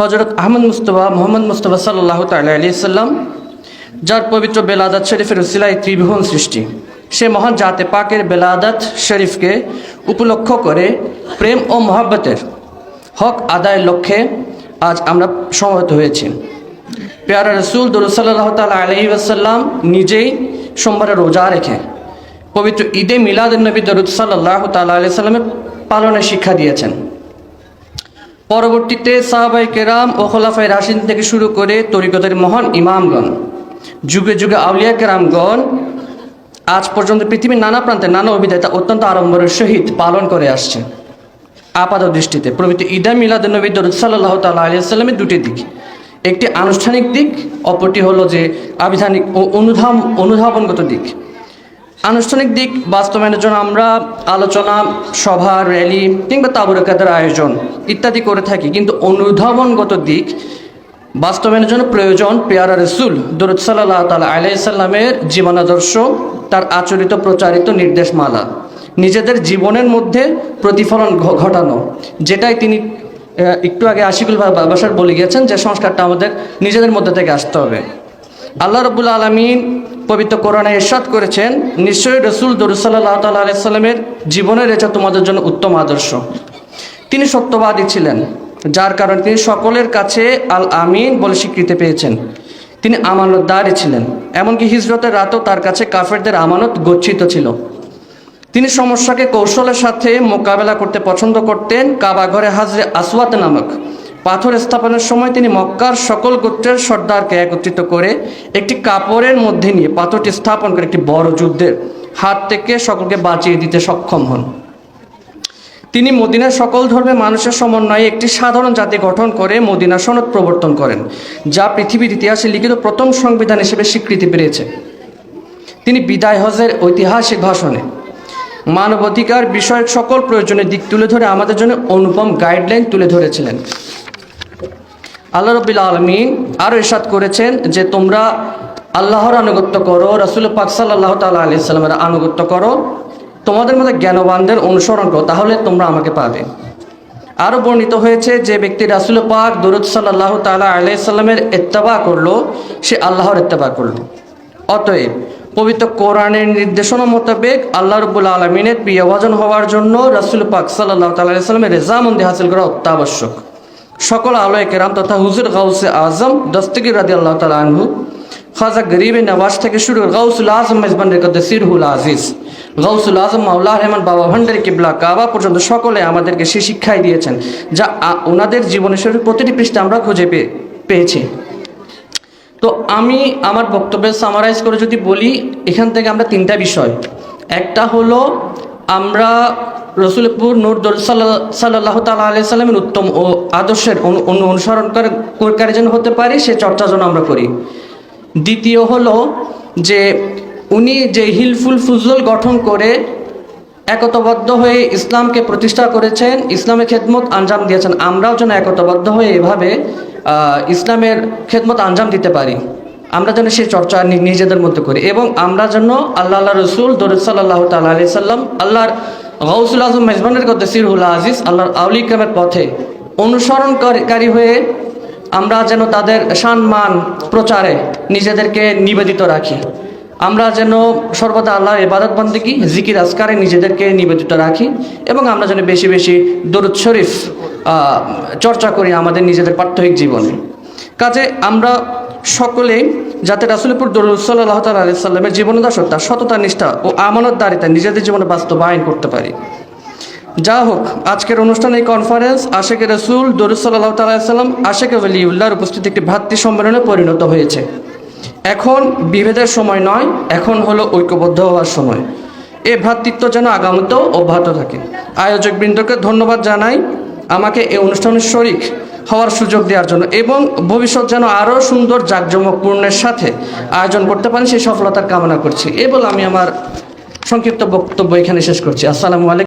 হজরত আহমদ মুস্তফা, মোহাম্মদ মুস্তফা সাল্লাহ তাল্লাহ সাল্লাম, যার পবিত্র বেলাদাত শরীফের উসিলায় ত্রিভুবন সৃষ্টি। সে মহান জাতে পাকের বেলাদাত শরীফকে উপলক্ষ করে প্রেম ও মহাব্বতের হক আদায়ের লক্ষ্যে আজ আমরা সমবেত হয়েছি। পেয়ারা রসুল দরুসাল্লাহ তাল আলহি আসাল্লাম নিজেই সোমবারে রোজা রেখে পবিত্র ঈদে মিলাদ নবী দরুদ সাল্লাহ তাল্লাহ আলি সাল্লামের পালনের শিক্ষা দিয়েছেন। পরবর্তীতে সাহাবাই কেরাম ও খোলাফাই রাশিদ থেকে শুরু করে তরিকতের মহান ইমামগণ, যুগে যুগে আউলিয়া কেরামগণ, আজ পর্যন্ত পৃথিবীর নানা প্রান্তে নানা অভিধাতা অত্যন্ত আড়ম্বরের সহিত পালন করে আসছে। আপাত দৃষ্টিতে প্রভৃতি ঈদা মিলাদ নবী দরুদ সাল্লাহ তাল্লাহ আলিয়া দুটি দিক। একটি আনুষ্ঠানিক দিক, অপরটি হলো যে আবিধানিক ও অনুধাম, অনুধাবনগত দিক। আনুষ্ঠানিক দিক বাস্তবায়নের জন্য আমরা আলোচনা, সভা, র্যালি কিংবা তাবুরকাদের আয়োজন ইত্যাদি করে থাকি। কিন্তু অনুধাবনগত দিক বাস্তবায়নের জন্য প্রয়োজন পেয়ারা রসুল দরুদ সাল্লাহ তালা আলাইসাল্লামের জীবনাদর্শ, তার আচরিত প্রচারিত নির্দেশমালা, নিজেদের জীবনের মধ্যে প্রতিফলন ঘটানো, যেটাই তিনি একটু আগে আশিকুল বাসার বলে গিয়েছেন যে সংস্কারটা আমাদের নিজেদের মধ্যে থেকে আসতে হবে। আল্লাহ রবুল আলমিন পবিত্র কোরআনে এরশাদ করেছেন, নিশ্চয়ই রসুল দরুসাল্লাহ আলাইসাল্লামের জীবনের এটা তোমাদের জন্য উত্তম আদর্শ। তিনি সত্যবাদী ছিলেন, যার কারণে তিনি সকলের কাছে আল আমিন বলে স্বীকৃতি পেয়েছেন। তিনি আমানতদারই ছিলেন, এমনকি হিজরতের রাতও তার কাছে কাফেরদের আমানত গচ্ছিত ছিল। তিনি সমস্যাকে কৌশলের সাথে মোকাবেলা করতে পছন্দ করতেন কাবা ঘরে হাজরে আসওয়াত নামক পাথর স্থাপনের সময় তিনি মক্কার সকল গোত্রের সর্দারকে একত্রিত করে একটি কাপড়ের মধ্যে নিয়ে পাথরটি স্থাপন করে একটি বড় যুদ্ধের হাত থেকে সকলকে বাঁচিয়ে দিতে সক্ষম হন। তিনি মদিনার সকল ধর্মের মানুষের সমন্বয়ে একটি সাধারণ জাতি গঠন করে মদিনা সনদ প্রবর্তন করেন, যা পৃথিবীর ইতিহাসে লিখিত প্রথম সংবিধান হিসেবে স্বীকৃতি পেয়েছে। তিনি বিদায় হজের ঐতিহাসিক ভাষণে, মানবাধিকার বিষয়ক সকল প্রয়োজনের দিক তুলে ধরে আমাদের জন্য অনুপম গাইডলাইন তুলে ধরেছিলেন। আল্লাহ রবিল আলমিন আরও ইরশাদ করেছেন যে তোমরা আল্লাহর আনুগত্য করো, রসুল পাক সাল্লাহ তাল্লাহ আলি সাল্লামের আনুগত্য করো, তোমাদের মধ্যে জ্ঞানবানদের অনুসরণ করো, তাহলে তোমরা আমাকে পাবে। আরও বর্ণিত হয়েছে যে ব্যক্তি রাসুল পাক দরুদ সাল্লাহ তাল্লাহ আলি সাল্লামের এত্তেবা করল, সে আল্লাহর এত্তেবা করল। অতএব পবিত্র কোরআনের নির্দেশনা মোতাবেক আল্লাহ রবুল আলমিনের প্রিয়ভাজন হওয়ার জন্য রাসুল পাক সাল্লাহ তাল্লাহ সাল্লামের রেজামন্দি হাসিল করা অত্যাবশ্যক। সকল আলোয় কেরাম তথা হুজুর গাউসে আজম, দস্তগির রাদি আল্লাহ তালা আনহু, খাজা গরিবে নওয়াজ থেকে শুরু গাউসুল আজম মেজবান রেকদ সিরহুল আজিজ, গাউসুল আজম মাওলা রহমান বাবা ভান্ডারি কিবলা কাবা পর্যন্ত সকলে আমাদেরকে সে শিক্ষাই দিয়েছেন, যা ওনাদের জীবনের শরীর প্রতিটি পৃষ্ঠে আমরা খুঁজে পেয়ে পেয়েছি। তো আমি আমার বক্তব্য সামারাইজ করে যদি বলি, এখান থেকে আমরা তিনটা বিষয়। একটা হলো, আমরা রসুলপুর নূর দর সাল্লাহ তাল্লাহ আলি সাল্লামের উত্তম ও আদর্শের অনু- অনু- অনুসরণ করে যেন হতে পারি, সে চর্চা যেন আমরা করি। দ্বিতীয় হলো যে উনি যে হিলফুল ফুজল গঠন করে একতবদ্ধ হয়ে ইসলামকে প্রতিষ্ঠা করেছেন ইসলামের খেদমত আঞ্জাম দিয়েছেন, আমরাও যেন একতবদ্ধ হয়ে এভাবে ইসলামের খেদমত আঞ্জাম দিতে পারি। আমরা যেন সেই চর্চা নিজেদের মধ্যে করি এবং আমরা যেন আল্লাহ আল্লাহ রসুল দরুদ সাল্লাহ তাল্লাহ আলি সাল্লাম আল্লাহর গৌসুল আজম মেজবানের কথা সিরহুল আজিজ, আল্লাহর আউলিকামের পথে অনুসরণকারী হয়ে আমরা যেন তাদের সম্মান প্রচারে নিজেদেরকে নিবেদিত রাখি। আমরা যেন সর্বদা আল্লাহর ইবাদত বন্দিকি জিকির আজকারে নিজেদেরকে নিবেদিত রাখি এবং আমরা যেন বেশি বেশি দরুদ শরীফ চর্চা করি আমাদের নিজেদের পার্থিক জীবনে। কাজে আমরা সকলে যাতে রাসুলপুর দরুদ সাল্লাহ তাল্লাহ সাল্লামের জীবনদাসত্তা সততা, নিষ্ঠা ও আমানত আমানতদারিতা নিজেদের জীবনে বাস্তবায়ন করতে পারি। যা হোক, আজকের অনুষ্ঠানে এই কনফারেন্স আশেকে রসুল দরুদ সাল্লাহ তাল্লাম আশেকে ওলিউল্লাহর উপস্থিতি একটি ভ্রাতৃ সম্মেলনে পরিণত হয়েছে। এখন বিভেদের সময় নয়, এখন হলো ঐক্যবদ্ধ হওয়ার সময়। এ ভ্রাতৃত্ব যেন আগামীতেও অব্যাহত থাকে। আয়োজক বৃন্দকে ধন্যবাদ জানাই। আমাকে এই অনুষ্ঠানের শরিক হওয়ার সুযোগ দেওয়ার জন্য এবং ভবিষ্যৎ যেন আরও সুন্দর জাঁকজমকপূর্ণের সাথে আয়োজন করতে পারেন, সেই সফলতার কামনা করছি। এ বলে আমি আমার সংক্ষিপ্ত বক্তব্য এখানে শেষ করছি। আসসালামু আলাইকুম।